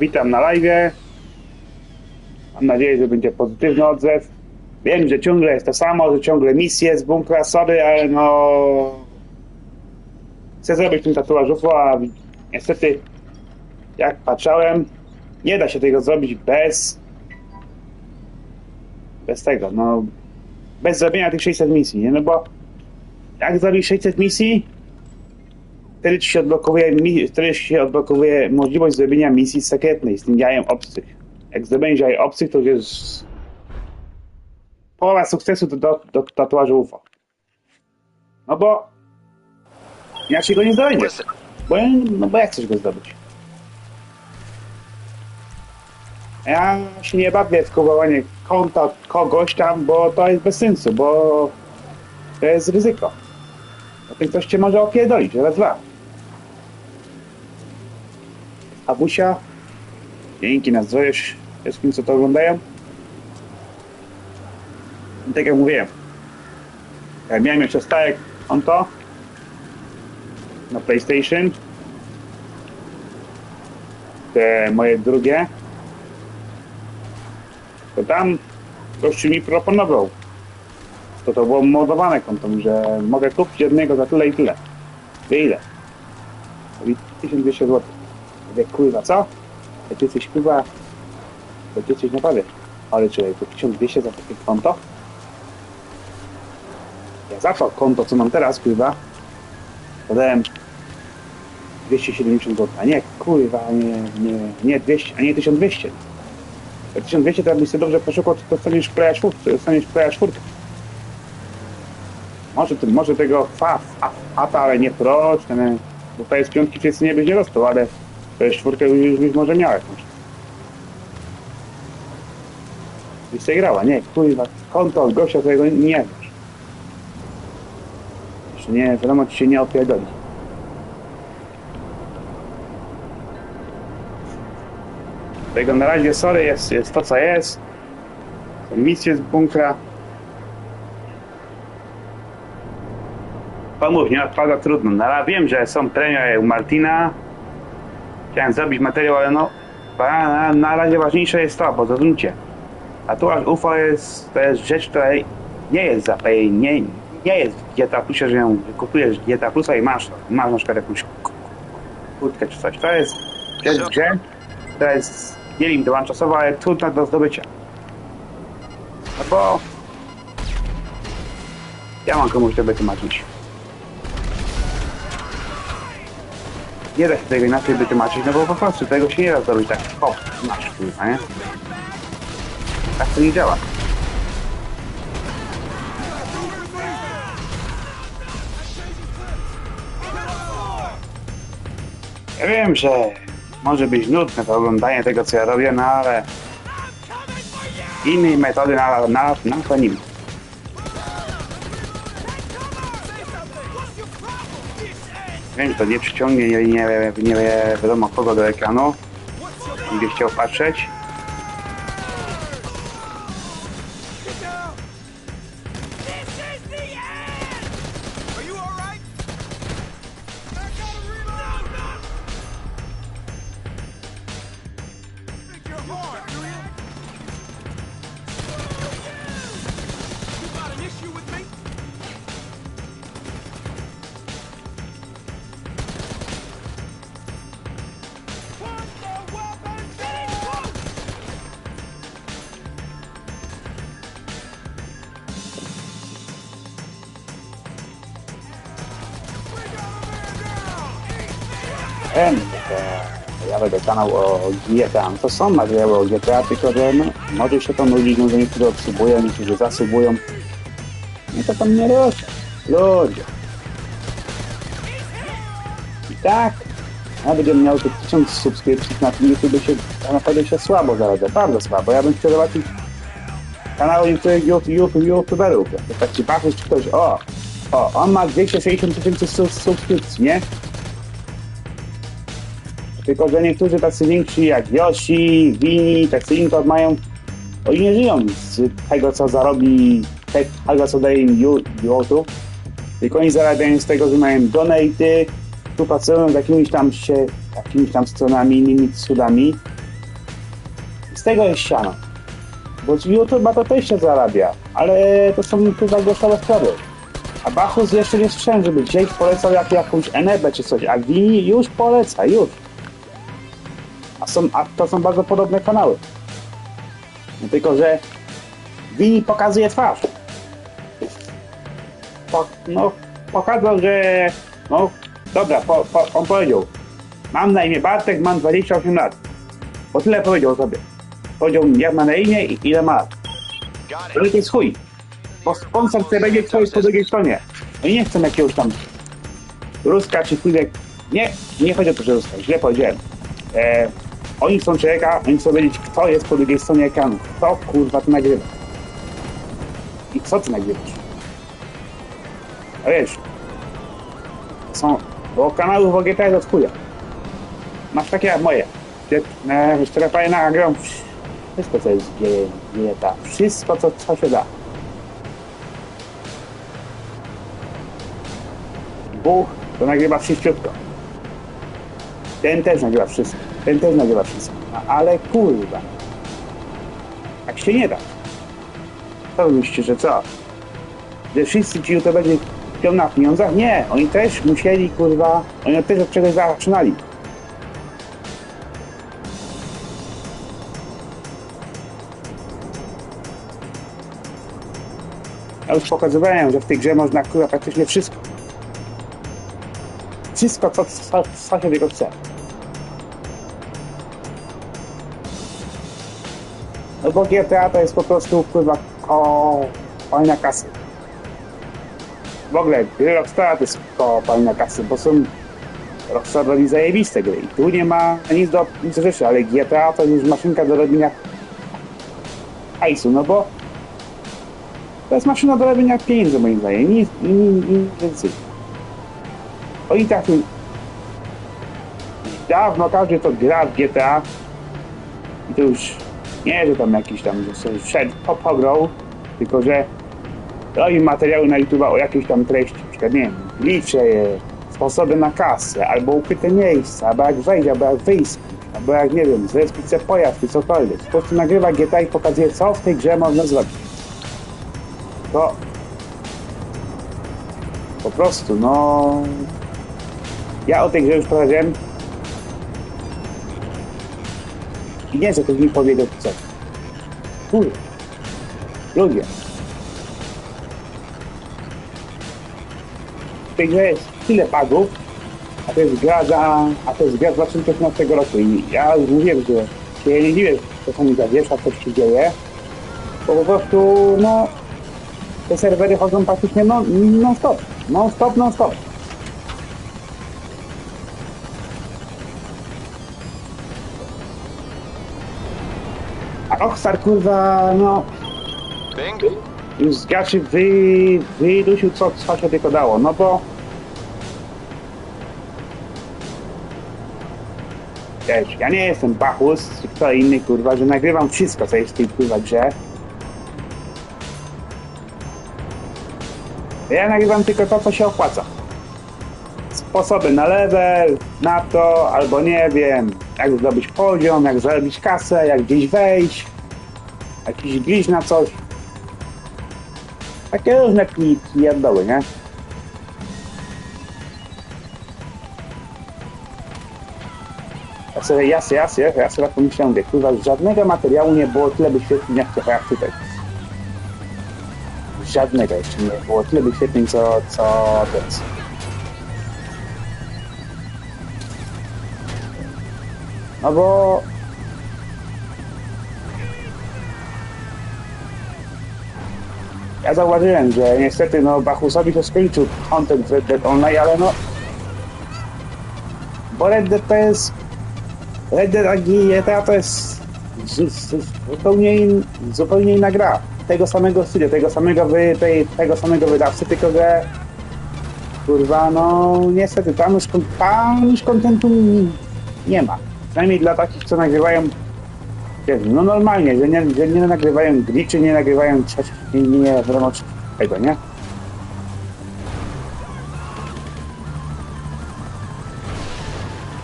Witam na live. Mam nadzieję, że będzie pozytywny odzew. Wiem, że ciągle jest to samo, że ciągle misje z bunkra, sorry, ale no... Chcę zrobić ten tatuaż UFO, a niestety, jak patrzałem, nie da się tego zrobić bez... Bez tego, no... Bez zrobienia tych 600 misji, nie? No bo... Jak zrobisz 600 misji, wtedy ci się odblokowuje, wtedy się odblokowuje możliwość zrobienia misji sekretnej z tym jajem obcych. Jak zdobędziesz jaje obcych, to już jest połowa sukcesu do, do, do tatuażu UFO. No bo inaczej go nie zdobędziesz. Bo, no bo jak chcesz go zdobyć? Ja się nie bawię w kupowanie konta kogoś tam, bo to jest bez sensu, bo to jest ryzyko. Bo ten ktoś cię może opierdolić, raz dwa. Abusia, dzięki na zdrowie wszystkim, co to oglądają. I tak jak mówiłem, jak miałem jeszcze stare konto na PlayStation, te moje drugie, to tam gościu mi proponował, to to było modowane konto, że mogę kupić jednego za tyle i tyle. Wie ile? Mówi 1200 zł. Mówię, kurwa, co? Ja ty jesteś kurwa, to ty jesteś naprawdę. Ale to 1200 za takie konto? Ja za to konto, co mam teraz, kurwa, podałem 270 zł, a nie, kurwa, nie, nie, nie 200, a nie 1200. Za 1200 to jakbyś sobie dobrze poszukał, to dostaniesz playa czwórkę, dostaniesz playa czwórkę. Może, ty, może tego fa, fa, fata, ale nie pro, czy ten, bo to jest piątki wszyscy nie byś nie ale to jest czwórkę już byś może miał jakąś. Byś sobie grała, nie, kurwa, konto od gościa, którego nie znasz. Jeszcze nie, wiadomo, ci się nie opierdoli. Tego na razie, sorry, jest, jest to co jest. Są z bunkra. Pomów, nie odpada trudno. No, ale wiem, że są premie u Martina. Chciałem zrobić materiał, ale no na, na, razie ważniejsze jest to, bo zrozumcie. Tatuaż UFO jest, to jest rzecz, która nie jest za nie, nie jest w GTA Plusie, że ją kupujesz GTA Plusa i masz, masz na przykład jakąś kurtkę czy coś. To jest rzecz w grze, to jest, nie wiem, dołączasowa, ale trudna do zdobycia. No bo ja mam komuś to wytłumaczyć. Nie da się tego inaczej wytłumaczyć, no bo po prostu tego się nie da zrobić tak, hop, masz, kurwa, nie? Tak to nie działa. Ja wiem, że może być nudne to oglądanie tego, co ja robię, no ale innej metody na, na, na to nie ma. Że to nie przyciągnie nie, nie, nie wiadomo kogo do ekranu. Gdzie chciał patrzeć. Ja będę kanał o GTA. To są materiały o GTA, tylko że no, może się to nudzić, no, że niektórzy obsubują, niektórzy zasubują. No to tam nie rośnie. Ludzie. I tak, ja będziemy miał te tysiąc subskrypcji na tym YouTube się naprawdę się słabo zaradza, bardzo słabo. Ja bym chciał zobaczyć kanały niektórych YouTube, YouTube, YouTuberów. To tak ci patrzysz, czy ktoś, o, o, on ma 260 tysięcy sub- subskrypcji, nie? Tylko, że niektórzy tacy więksi jak Yoshi, Vini, tacy inni to mają, oni nie żyją z tego, co zarobi, te- tego, co daje im YouTube, tylko oni zarabiają z tego, że mają donaty, tu pracują z jakimiś tam się jakimiś tam stronami, innymi cudami. Z tego jest siano. Bo z YouTube'a to też się zarabia, ale to są chyba głosowe sprawy. A Bachus jeszcze nie słyszałem, żeby gdzieś polecał jak, jakąś Enebę czy coś, a Wini już poleca, już. Są, a to są bardzo podobne kanały. No tylko, że Wini pokazuje twarz. Po, no, pokazał, że no, dobra, po, po, on powiedział, mam na imię Bartek, mam 28 lat. Bo tyle powiedział sobie. Powiedział, jak ma na imię i ile ma To jest chuj. Bo sponsor chce będzie ktoś po drugiej stronie. No i nie chcę jakiegoś tam Ruska czy chwilek. Nie, nie chodzi o to, że Ruska, źle powiedziałem. E, oni chcą człowieka, oni chcą wiedzieć, kto jest po drugiej stronie ekranu. Kto kurwa to nagrywa. I co ty nagrywasz? A wiesz, są, bo kanały w OGT jest od chuja. Masz takie jak moje. Wiesz, które fajne nagram wszystko, co jest dieta. Wszystko, co, co się da. Buch to nagrywa wszystko. Ten też nagrywa wszystko. Ten też nagrywa wszystko. No, ale kurwa. Tak się nie da. Wy myślicie, że co? Że wszyscy ci youtuberzy pią na pieniądzach? Nie. Oni też musieli, kurwa, oni też od czegoś zaczynali. Ja już pokazywałem, że w tej grze można kurwa praktycznie wszystko. Wszystko, co, co, co się tylko chce. No bo GTA to jest po prostu kurwa kopalnia kasy. W ogóle gry Rockstara to jest kopalnia kasy, bo są Rockstar robi zajebiste gry i tu nie ma nic do, nic do rzeczy, ale GTA to już maszynka do robienia hajsu, no bo to jest maszyna do robienia pieniędzy moim zdaniem, nic, nic, nic więcej. O i tak dawno każdy to gra w GTA i to już nie, że tam jakiś tam sobie wszedł, po, pograł, tylko że robi materiały na YouTube o jakiejś tam treści, nie wiem, liczę je, sposoby na kasę, albo ukryte miejsca, albo jak wejść, albo jak wyjść, albo jak nie wiem, zrespić sobie pojazd czy cokolwiek. Po prostu nagrywa GTA i pokazuje co w tej grze można zrobić. To po prostu, no ja o tej grze już powiedziałem nie, że ktoś mi powiedział co. Kurde. Ludzie. W tej grze jest tyle bugów, a to jest gra za, a to jest gra z 2015 roku i ja już mówiłem, że się nie dziwię, że czasami zawiesza, coś się dzieje, bo po prostu, no, te serwery chodzą praktycznie non, non stop, non Rockstar kurwa, no, Bing? już z graczy wy, wydusił co, co się tylko dało, no bo Wiesz, ja nie jestem Bachus, czy kto inny kurwa, że nagrywam wszystko co jest w tej kurwa grze. Ja nagrywam tylko to, co się opłaca. Sposoby na level, na to, albo nie wiem, jak zrobić poziom, jak zarobić kasę, jak gdzieś wejść, jakiś glitch na coś. Takie różne kliki jaddoły, nie? Ja sobie, ja sobie, ja sobie, tak pomyślałem, mówię, kurwa, żadnego materiału nie było tyle wyświetleń jak, jak tutaj. Żadnego jeszcze nie było tyle wyświetleń, co, co teraz. No bo... Ja zauważyłem, że niestety no Bachusowi to skończył content w Red Dead Online, ale no... Bo Red Dead to jest... Red Dead GTA to jest zupełnie, in, zupełnie inna gra. Tego samego stylu, tego samego, wy, tej, tego samego wydawcy, tylko że kurwa, no niestety tam już, tam już kontentu nie ma. Przynajmniej dla takich, co nagrywają no normalnie, że nie, że nie nagrywają glitchy, nie nagrywają trzecich, nie, nie wiadomo tego, nie?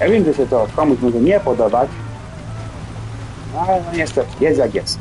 Ja wiem, że się to komuś może nie podobać, ale no niestety, jest jak jest.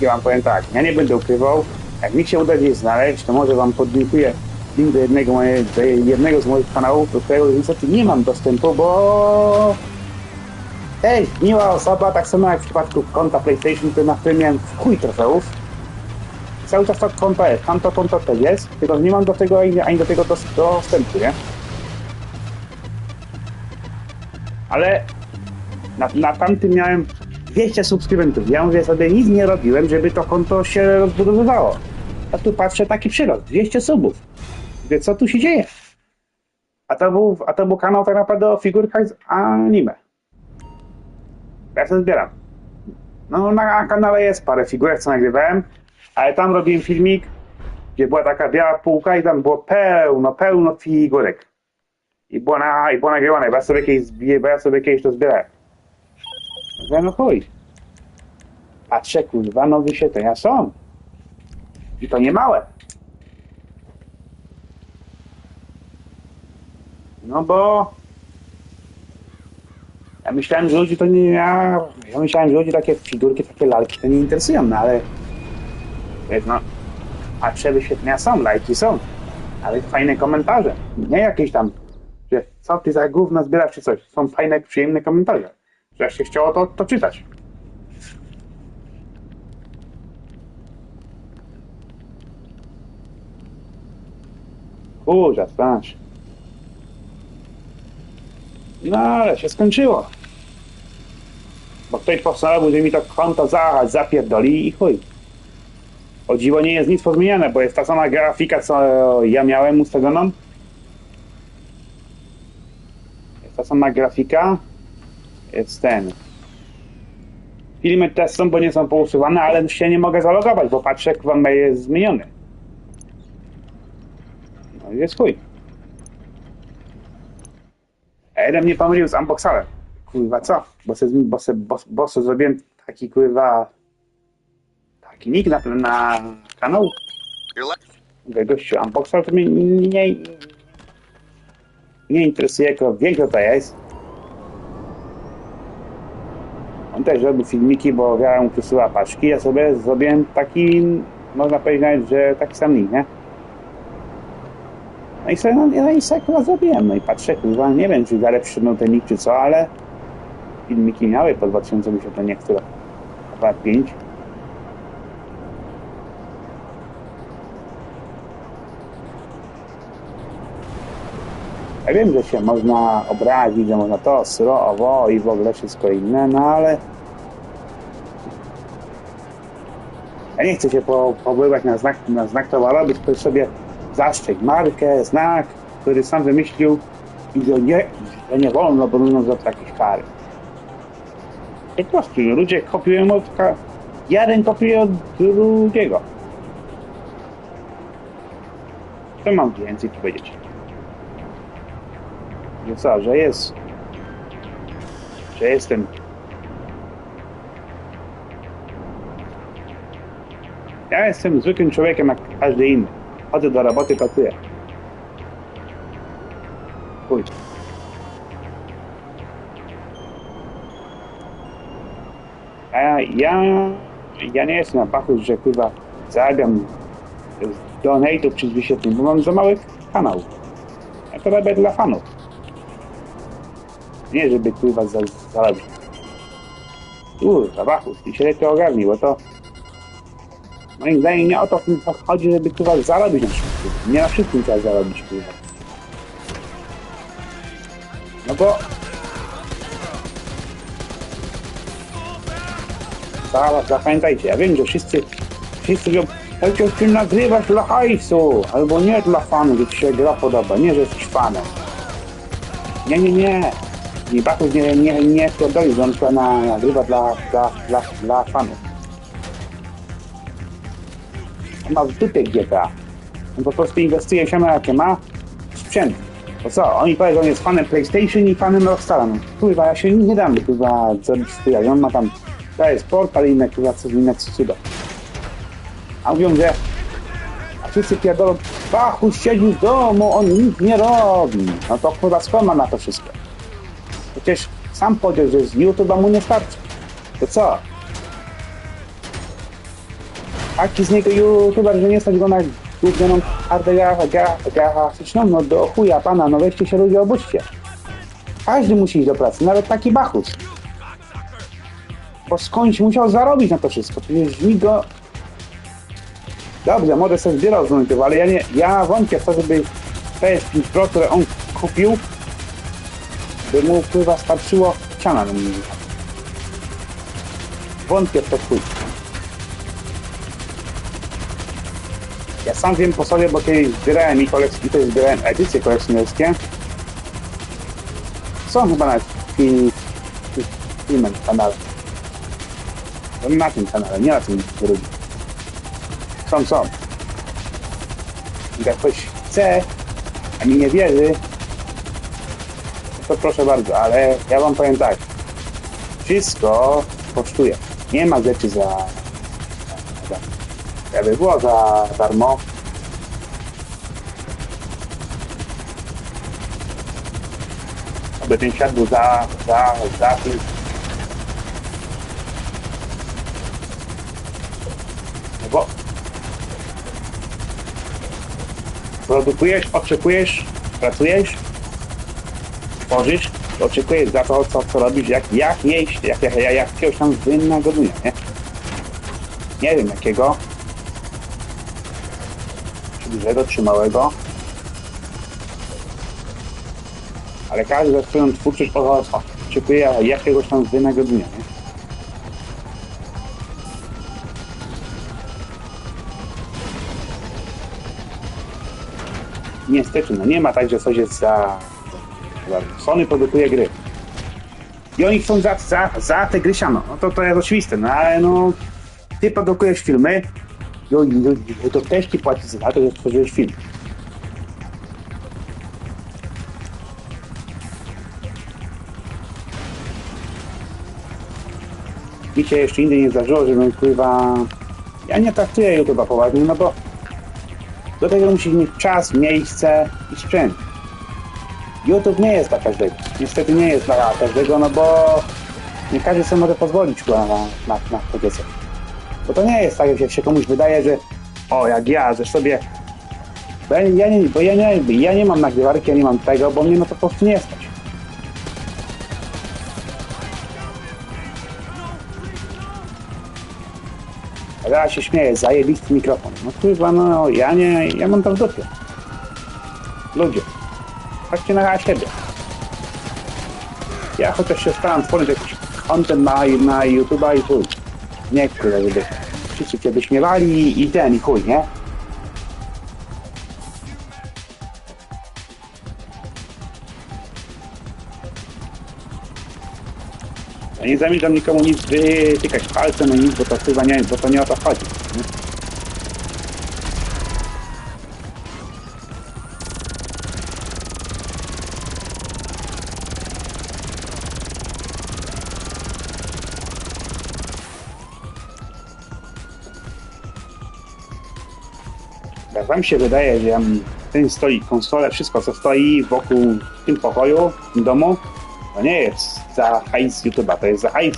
Ja wam powiem tak, ja nie będę ukrywał, jak mi się uda gdzieś znaleźć, to może wam podlinkuję link do jednego, do jednego z moich kanałów, do którego niestety nie mam dostępu, bo... Ej, miła osoba, tak samo jak w przypadku konta PlayStation, na którym miałem chuj trofeów. Cały czas to konto jest, tam to konto też jest, tylko nie mam do tego ani, do tego dos- dostępu, nie? Ale na, na tamtym miałem 200 subskrybentów. Ja mówię sobie, nic nie robiłem, żeby to konto się rozbudowywało. A tu patrzę, taki przyrost, 200 subów. Mówię, co tu się dzieje? A to był, a to był kanał tak naprawdę o figurkach z anime. Ja to zbieram. No na kanale jest parę figurek, co nagrywałem, ale tam robiłem filmik, gdzie była taka biała półka i tam było pełno, pełno figurek. I było, na, i było nagrywane, bo ja sobie kiedyś, bo ja sobie kiedyś to zbierałem. Mówię, no chuj. Patrzę, kurwa, no wyświetlenia są. I to nie małe. No bo... Ja myślałem, że ludzi to nie... Ja, ja myślałem, że ludzi takie figurki, takie lalki to nie interesują, no ale... Wiesz, no... Patrzę, wyświetlenia są, lajki są. Ale fajne komentarze. Nie jakieś tam, że co ty za gówno zbierasz czy coś. Są fajne, przyjemne komentarze. Że jak się chciało to, to czytać. Kurza, patrz. No ale się skończyło. Bo ktoś postanowił, że mi to konto zaraz zapierdoli i chuj. O dziwo nie jest nic pozmieniane, bo jest ta sama grafika, co ja miałem ustawioną. Jest ta sama grafika. Jest ten. Filmy też są, bo nie są pousuwane, ale się nie mogę zalogować, bo patrzę, jak wam jest zmieniony. No i jest chuj. A jeden mnie pomylił z unboxalem. Kurwa co? Bo se, bo se, bo, bo se zrobiłem taki kurwa taki nick na, na kanał. Mówię, gościu, unboxal to mnie nie, nie, nie interesuje, jako wie kto to jest. On też robi filmiki, bo ja mu przysyła paczki, ja sobie zrobiłem taki, można powiedzieć nawet, że taki sam nick, nie? No i sobie, no, no i sobie chyba zrobiłem, no i patrzę, kurwa, nie wiem, czy dalej przyszedł ten nick, czy co, ale filmiki miały po 2000 wyświetleń, które chyba 5. Ja wiem, że się można obrazić, że można to, sro, owo i w ogóle wszystko inne, no ale nie chcę się po, na znak, na znak towarowy, ktoś sobie zaszczeć markę, znak, który sam wymyślił i że nie, że nie wolno, bo będą za to jakieś kary. Po prostu ludzie kopiują od jeden kopiuje od drugiego. Co mam więcej powiedzieć? Że co, że jest. Że jestem. Ja jestem zwykłym człowiekiem jak każdy inny. Chodzę do roboty, pracuję. A ja, ja, ja nie jestem na pachu, że kurwa zarabiam z donate'ów czy z wyświetleń, bo mam za mały kanał. Ja to robię dla fanów. Nie, żeby kurwa za, zarobić. Kurwa, Bachus, ty się lepiej ogarnij, bo to moim zdaniem nie o to chodzi, żeby kurwa zarobić na wszystkim. Nie na wszystkim trzeba zarobić, kurwa. No bo... Zaraz, zapamiętajcie, ja wiem, że wszyscy, wszyscy mówią, chociaż ty nagrywasz dla hajsu, albo nie dla fanów, że ci się gra podoba, nie, że jesteś fanem. Nie, nie, nie. I Bachus nie, nie, nie pierdoli, że on nagrywa dla, dla, dla, dla fanów. Ma w GTA. On po prostu inwestuje się na jakie ma sprzęt. To co, oni powiedzą, że jest fanem PlayStation i fanem Rockstara. No, kurwa, ja się nie dam kurwa zrobić studia. On ma tam, to jest portal i inne, kurwa, co inne cuda. A mówią, że a wszyscy pierdolą, Bachus siedzi w domu, on nic nie robi. No to kurwa skąd ma na to wszystko? Przecież sam powiedział, że z YouTube'a mu nie starczy. To co? Taki z niego YouTuber, że nie stać go na główną hardę graficzną, no do chuja pana, no weźcie się ludzie obudźcie. Każdy musi iść do pracy, nawet taki Bachus. Bo skądś musiał zarobić na to wszystko, przecież nikt go... Dobrze, może sobie zbierał z ale ja nie, ja wątpię w to, żeby PS5 Pro, które on kupił, by mu wpływa starczyło ściana na nim. Wątpię w to chuj. Ja sam wiem po sobie, bo kiedyś zbierałem i kolekcje, też zbierałem edycje kolekcjonerskie. Są chyba nawet film, filmem na kanale. To Na tym kanale, nie na tym drugim. Są, są. Jak ktoś chce, a mi nie wierzy, to proszę bardzo, ale ja wam powiem tak. Wszystko kosztuje. Nie ma rzeczy za jakby było za darmo, aby ten świat był za, za, za tym. No bo produkujesz, oczekujesz, pracujesz, tworzysz, oczekujesz za to, co, co robisz, jak, jak jeść, jak, jak, jak, jakiegoś tam wynagrodzenia, nie? Nie wiem jakiego, dużego, czy małego, ale każdy za swoją twórczość oczekuje jakiegoś tam wynagrodzenia, nie? Niestety, no nie ma tak, że coś jest za- Sony produkuje gry. I oni chcą za, za, za te gry siano. No to, to jest oczywiste, no ale no... Ty produkujesz filmy, no, no to też ci płaci za to, że stworzyłeś film. Mi się jeszcze indziej nie zdarzyło, żebym kurwa... Ja nie traktuję YouTube'a poważnie, no bo do tego musisz mieć czas, miejsce i sprzęt. YouTube nie jest dla każdego. Niestety nie jest dla każdego, no bo nie każdy sobie może pozwolić na, na, na takie coś. Bo to nie jest tak, jak się komuś wydaje, że o, jak ja, że sobie bo ja, ja, nie, bo ja, nie, ja nie mam nagrywarki, ja nie mam tego, bo mnie no to po prostu nie stać. A teraz się śmieję, zajebisty mikrofon. No kurwa, no ja nie, ja mam to w dupie. Ludzie, patrzcie na siebie. Ja chociaż się staram tworzyć jakiś content na, na YouTube'a i chuj. Nie kurwa, żeby wszyscy cię wyśmiewali i ten, i chuj, nie? Ja nie zamierzam nikomu nic wytykać palcem, ani nic, bo to chyba nie, bo to nie o to chodzi. Nie? Jak wam się wydaje, że ten stoi, konsolę, wszystko co stoi wokół w tym pokoju, w tym domu, to nie jest za hajs YouTube'a, to jest za hajs,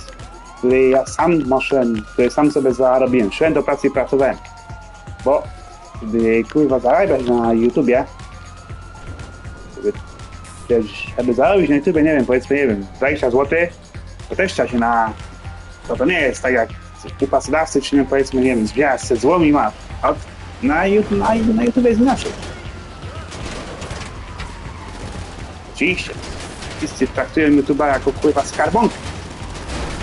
który ja sam muszę, który sam sobie zarobiłem. Szedłem do pracy i pracowałem. Bo gdy kurwa zarabiać na YouTubie, żeby, żeby zarobić na YouTubie, nie wiem, powiedzmy, nie wiem, 20 zł, to też trzeba się na... To to nie jest tak jak u pracodawcy, czy nie, powiedzmy, nie wiem, zbierasz se masz. A na, YouTube- na, na YouTube jest inaczej. Oczywiście. Wszyscy traktują YouTube'a jako kurwa skarbonkę,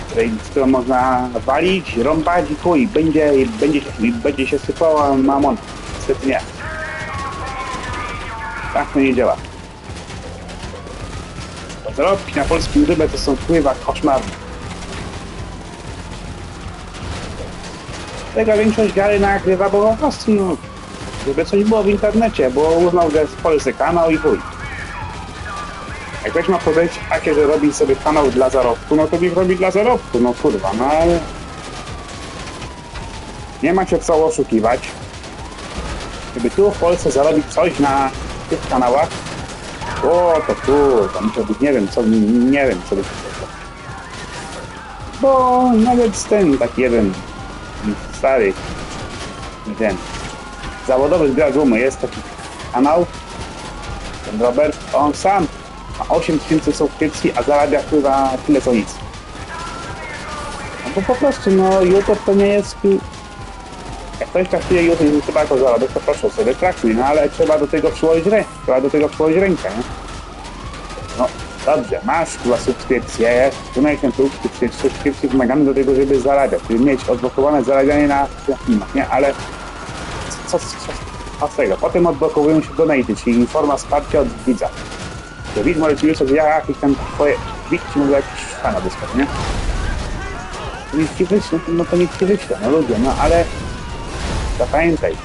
której, z którą można walić, rąbać i chuj, będzie, będzie, będzie się sypała mamon. Niestety nie. Tak to nie działa. zarobki na polskim rybę to są wpływa koszmarne. Tego większość gary nagrywa, bo po prostu, no, żeby coś było w internecie, bo uznał, że jest polscy kanał i chuj. Jak ktoś ma podejść takie, że robi sobie kanał dla zarobku, no to niech robi dla zarobku, no kurwa, no ale... Nie ma się co oszukiwać. Żeby tu w Polsce zarobić coś na tych kanałach, o, to kurwa, musiał być, nie wiem, co, nie wiem, co by. Bo nawet ten taki jeden stary, ten zawodowy zgracz umy, jest taki kanał, ten Robert, on sam ma 8 tysięcy subskrypcji, a zarabia chyba tyle co nic. No po prostu, no YouTube to nie jest... Jak ktoś traktuje YouTube chyba jako zarobek, to proszę sobie traktuj, no ale trzeba do tego przyłożyć rękę, trzeba do tego przyłożyć rękę, nie? Dobrze, masz chyba subskrypcję, trzymaj ten subskrypcję, subskrypcję wymagamy do tego, żeby zarabiać, żeby mieć odblokowane zarabianie na filmach, nie? Ale co, co, co, z tego? Potem odblokowują się donaty, czyli forma wsparcia od widza. To widz może ci wysłać, ja jakieś tam twoje, widz ci może jakiś pana wysłać, nie? Niech ci wyśle, no to niech ci wyśle, no ludzie, no ale zapamiętaj,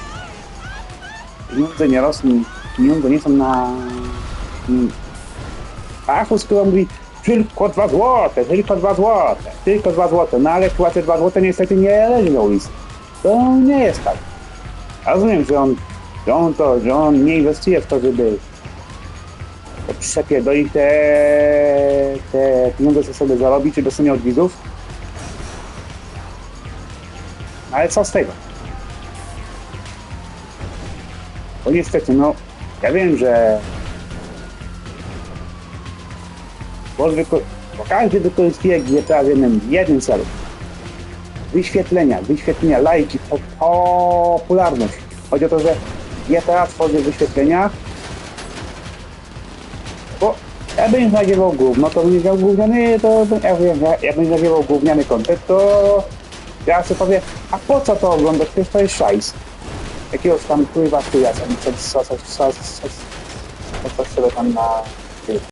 pieniądze nie rosną, pieniądze nie są na... Achus, który mówi tylko dwa złote, tylko dwa złote, tylko dwa złote, no ale chyba te dwa złote niestety nie leży na ulicy. To nie jest tak. Rozumiem, że on, że on to, że on nie inwestuje w to, żeby przepierdolić te, te pieniądze, co sobie zarobić, czy dostanie od widzów. No Ale co z tego? Bo niestety, no, ja wiem, że bo, wyko- każdy wykorzystuje GTA w jednym, jednym celu. Wyświetlenia, wyświetlenia, lajki, po, popularność. Chodzi o to, że GTA tworzy wyświetlenia, bo ja bym nagrywał gówno, to bym miał gówniany, to bym, ja, ja, ja bym gówniany content, to ja sobie powiem, a po co to oglądać, to jest szajs. Jakiegoś tam pływa, ja co, co, co, co, co, co,